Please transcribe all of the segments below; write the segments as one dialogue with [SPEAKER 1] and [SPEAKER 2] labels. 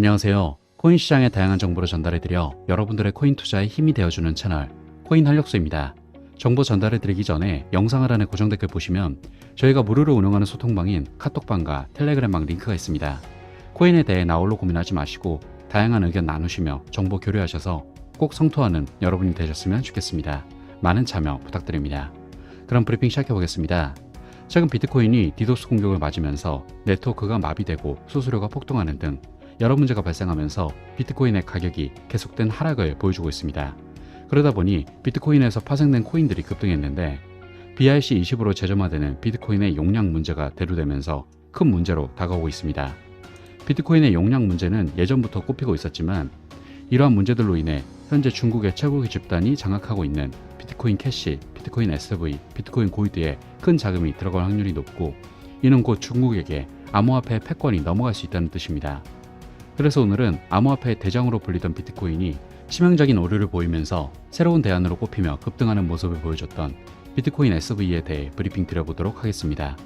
[SPEAKER 1] 안녕하세요. 코인 시장의 다양한 정보를 전달해드려 여러분들의 코인 투자에 힘이 되어주는 채널 코인 활력소입니다. 정보 전달해드리기 전에 영상 하단의 고정 댓글 보시면 저희가 무료로 운영하는 소통방인 카톡방과 텔레그램방 링크가 있습니다. 코인에 대해 나홀로 고민하지 마시고 다양한 의견 나누시며 정보 교류하셔서 꼭 성토하는 여러분이 되셨으면 좋겠습니다. 많은 참여 부탁드립니다. 그럼 브리핑 시작해 보겠습니다. 최근 비트코인이 디도스 공격을 맞으면서 네트워크가 마비되고 수수료가 폭등하는 등 여러 문제가 발생하면서 비트코인의 가격이 계속된 하락을 보여주고 있습니다. 그러다 보니 비트코인에서 파생된 코인들이 급등했는데 BRC20으로 재점화되는 비트코인의 용량 문제가 대두되면서 큰 문제로 다가오고 있습니다. 비트코인의 용량 문제는 예전부터 꼽히고 있었지만 이러한 문제들로 인해 현재 중국의 최고위 집단이 장악하고 있는 비트코인 캐시, 비트코인 SV, 비트코인 골드에 큰 자금이 들어갈 확률이 높고 이는 곧 중국에게 암호화폐 패권이 넘어갈 수 있다는 뜻입니다. 그래서 오늘은 암호화폐의 대장으로 불리던 비트코인이 치명적인 오류를 보이면서 새로운 대안으로 꼽히며 급등하는 모습을 보여줬던 비트코인 SV에 대해 브리핑 드려보도록 하겠습니다.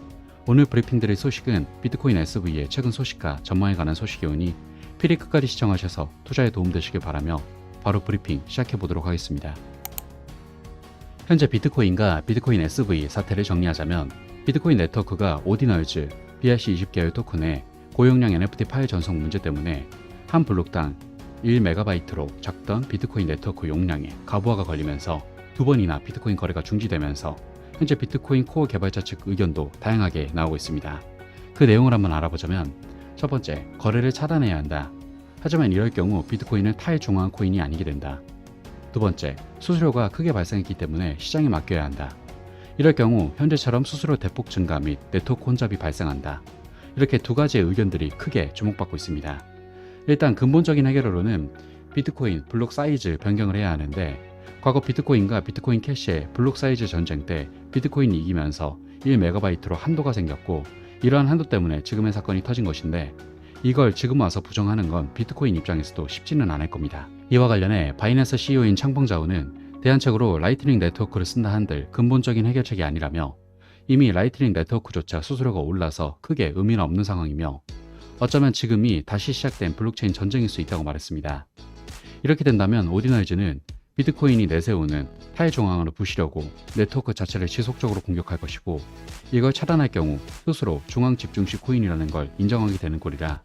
[SPEAKER 1] 오늘 브리핑 드릴 소식은 비트코인 SV의 최근 소식과 전망에 관한 소식이 오니 필히 끝까지 시청하셔서 투자에 도움되시길 바라며 바로 브리핑 시작해 보도록 하겠습니다. 현재 비트코인과 비트코인 SV 사태를 정리하자면 비트코인 네트워크가 오디널즈 BRC20 계열 토큰의 고용량 NFT 파일 전송 문제 때문에 한 블록당 1MB로 작던 비트코인 네트워크 용량에 가부하가 걸리면서 두 번이나 비트코인 거래가 중지되면서 현재 비트코인 코어 개발자 측 의견도 다양하게 나오고 있습니다. 그 내용을 한번 알아보자면 첫 번째, 거래를 차단해야 한다. 하지만 이럴 경우 비트코인은 탈중앙 코인이 아니게 된다. 두 번째, 수수료가 크게 발생했기 때문에 시장에 맡겨야 한다. 이럴 경우 현재처럼 수수료 대폭 증가 및 네트워크 혼잡이 발생한다. 이렇게 두 가지의 의견들이 크게 주목받고 있습니다. 일단 근본적인 해결으로는 비트코인 블록 사이즈 변경을 해야 하는데 과거 비트코인과 비트코인 캐시의 블록 사이즈 전쟁 때 비트코인이 이기면서 1MB로 한도가 생겼고 이러한 한도 때문에 지금의 사건이 터진 것인데 이걸 지금 와서 부정하는 건 비트코인 입장에서도 쉽지는 않을 겁니다. 이와 관련해 바이낸스 CEO인 창봉자우는 대안책으로 라이트닝 네트워크를 쓴다 한들 근본적인 해결책이 아니라며 이미 라이트닝 네트워크조차 수수료가 올라서 크게 의미는 없는 상황이며 어쩌면 지금이 다시 시작된 블록체인 전쟁일 수 있다고 말했습니다. 이렇게 된다면 오디널즈는 비트코인이 내세우는 탈중앙으로 부시려고 네트워크 자체를 지속적으로 공격할 것이고 이걸 차단할 경우 스스로 중앙 집중식 코인이라는 걸 인정하게 되는 꼴이라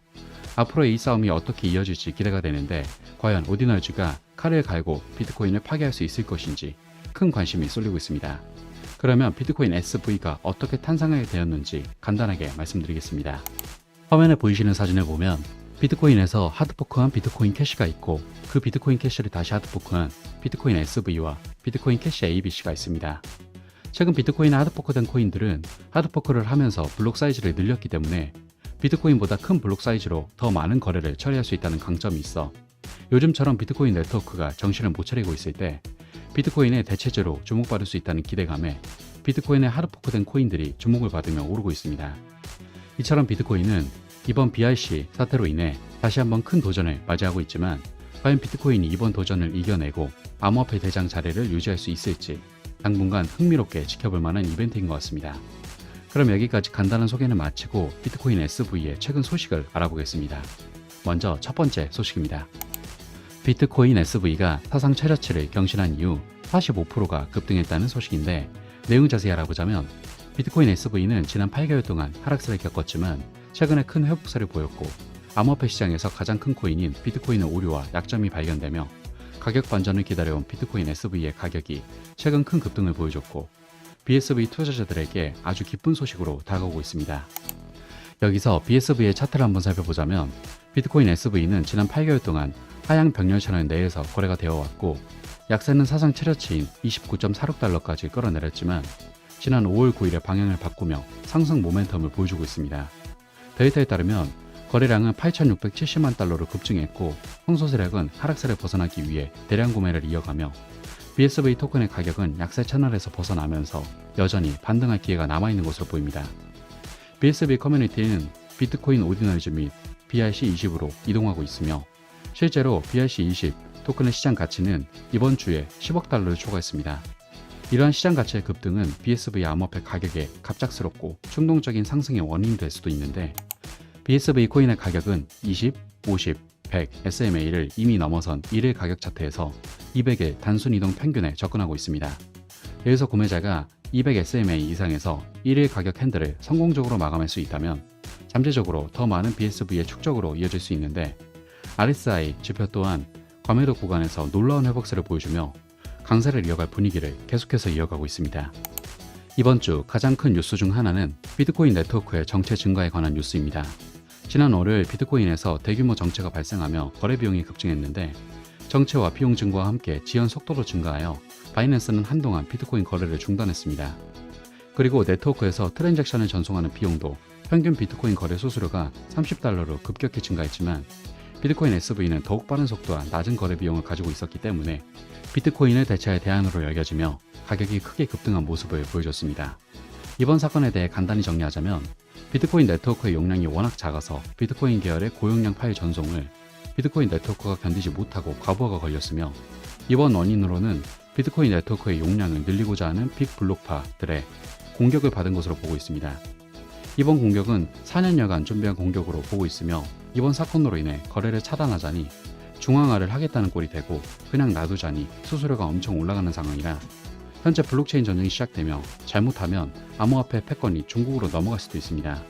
[SPEAKER 1] 앞으로의 이 싸움이 어떻게 이어질지 기대가 되는데 과연 오디널즈가 칼을 갈고 비트코인을 파괴할 수 있을 것인지 큰 관심이 쏠리고 있습니다. 그러면 비트코인 SV가 어떻게 탄생하게 되었는지 간단하게 말씀드리겠습니다. 화면에 보이시는 사진을 보면 비트코인에서 하드포크한 비트코인 캐시가 있고 그 비트코인 캐시를 다시 하드포크한 비트코인 SV와 비트코인 캐시 ABC가 있습니다. 최근 비트코인에 하드포크된 코인들은 하드포크를 하면서 블록 사이즈를 늘렸기 때문에 비트코인보다 큰 블록 사이즈로 더 많은 거래를 처리할 수 있다는 강점이 있어 요즘처럼 비트코인 네트워크가 정신을 못 차리고 있을 때 비트코인의 대체제로 주목받을 수 있다는 기대감에 비트코인의 하드포크된 코인들이 주목을 받으며 오르고 있습니다. 이처럼 비트코인은 이번 BRC 사태로 인해 다시 한번 큰 도전을 맞이하고 있지만 과연 비트코인이 이번 도전을 이겨내고 암호화폐 대장 자리를 유지할 수 있을지 당분간 흥미롭게 지켜볼 만한 이벤트인 것 같습니다. 그럼 여기까지 간단한 소개는 마치고 비트코인 SV의 최근 소식을 알아보겠습니다. 먼저 첫 번째 소식입니다. 비트코인 SV가 사상 최저치를 경신한 이후 45%가 급등했다는 소식인데 내용 자세히 알아보자면 비트코인 SV는 지난 8개월 동안 하락세를 겪었지만 최근에 큰 회복세를 보였고 암호화폐 시장에서 가장 큰 코인인 비트코인의 오류와 약점이 발견되며 가격 반전을 기다려온 비트코인 SV의 가격이 최근 큰 급등을 보여줬고 BSV 투자자들에게 아주 기쁜 소식으로 다가오고 있습니다. 여기서 BSV의 차트를 한번 살펴보자면 비트코인 SV는 지난 8개월 동안 하향 병렬 채널 내에서 거래가 되어 왔고 약세는 사상 최저치인 29.46달러까지 끌어내렸지만 지난 5월 9일에 방향을 바꾸며 상승 모멘텀을 보여주고 있습니다. 데이터에 따르면 거래량은 8,670만 달러로 급증했고 홍소세력은 하락세를 벗어나기 위해 대량 구매를 이어가며 BSV 토큰의 가격은 약세 채널에서 벗어나면서 여전히 반등할 기회가 남아있는 것으로 보입니다. BSV 커뮤니티는 비트코인 오디널즈 및 BRC20으로 이동하고 있으며 실제로 BRC20 토큰의 시장 가치는 이번 주에 10억 달러를 초과했습니다. 이러한 시장 가치의 급등은 BSV 암호화폐 가격에 갑작스럽고 충동적인 상승의 원인이 될 수도 있는데 BSV 코인의 가격은 20, 50, 100 SMA를 이미 넘어선 1일 가격 차트에서 200의 단순 이동 평균에 접근하고 있습니다. 여기서 구매자가 200 SMA 이상에서 1일 가격 핸들을 성공적으로 마감할 수 있다면 잠재적으로 더 많은 BSV의 축적으로 이어질 수 있는데 RSI 지표 또한 과매도 구간에서 놀라운 회복세를 보여주며 강세를 이어갈 분위기를 계속해서 이어가고 있습니다. 이번 주 가장 큰 뉴스 중 하나는 비트코인 네트워크의 정체 증가에 관한 뉴스입니다. 지난 월요일 비트코인에서 대규모 정체가 발생하며 거래 비용이 급증했는데 정체와 비용 증가와 함께 지연 속도도 증가하여 바이낸스는 한동안 비트코인 거래를 중단했습니다. 그리고 네트워크에서 트랜잭션을 전송하는 비용도 평균 비트코인 거래 수수료가 30달러로 급격히 증가했지만 비트코인 SV는 더욱 빠른 속도와 낮은 거래 비용을 가지고 있었기 때문에 비트코인을 대체할 대안으로 여겨지며 가격이 크게 급등한 모습을 보여줬습니다. 이번 사건에 대해 간단히 정리하자면 비트코인 네트워크의 용량이 워낙 작아서 비트코인 계열의 고용량 파일 전송을 비트코인 네트워크가 견디지 못하고 과부하가 걸렸으며 이번 원인으로는 비트코인 네트워크의 용량을 늘리고자 하는 빅 블록파들의 공격을 받은 것으로 보고 있습니다. 이번 공격은 4년여간 준비한 공격으로 보고 있으며 이번 사건으로 인해 거래를 차단하자니 중앙화를 하겠다는 꼴이 되고 그냥 놔두자니 수수료가 엄청 올라가는 상황이라 현재 블록체인 전쟁이 시작되며 잘못하면 암호화폐 패권이 중국으로 넘어갈 수도 있습니다.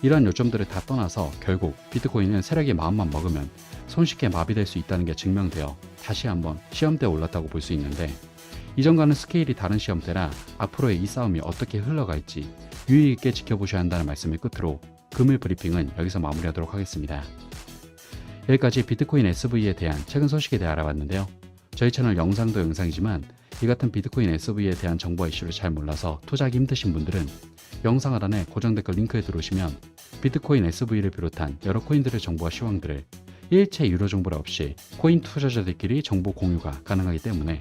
[SPEAKER 1] 이러한 요점들을 다 떠나서 결국 비트코인은 세력의 마음만 먹으면 손쉽게 마비될 수 있다는 게 증명되어 다시 한번 시험대에 올랐다고 볼 수 있는데 이전과는 스케일이 다른 시험대라 앞으로의 이 싸움이 어떻게 흘러갈지 유의 있게 지켜보셔야 한다는 말씀을 끝으로 금일 브리핑은 여기서 마무리하도록 하겠습니다. 여기까지 비트코인 SV에 대한 최근 소식에 대해 알아봤는데요. 저희 채널 영상도 영상이지만 이 같은 비트코인 SV에 대한 정보와 이슈를 잘 몰라서 투자하기 힘드신 분들은 영상 하단에 고정 댓글 링크에 들어오시면 비트코인 SV를 비롯한 여러 코인들의 정보와 시황들을 일체 유료 정보 없이 코인 투자자들끼리 정보 공유가 가능하기 때문에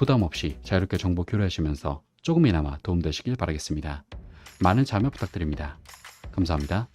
[SPEAKER 1] 부담 없이 자유롭게 정보 교류하시면서 조금이나마 도움되시길 바라겠습니다. 많은 참여 부탁드립니다. 감사합니다.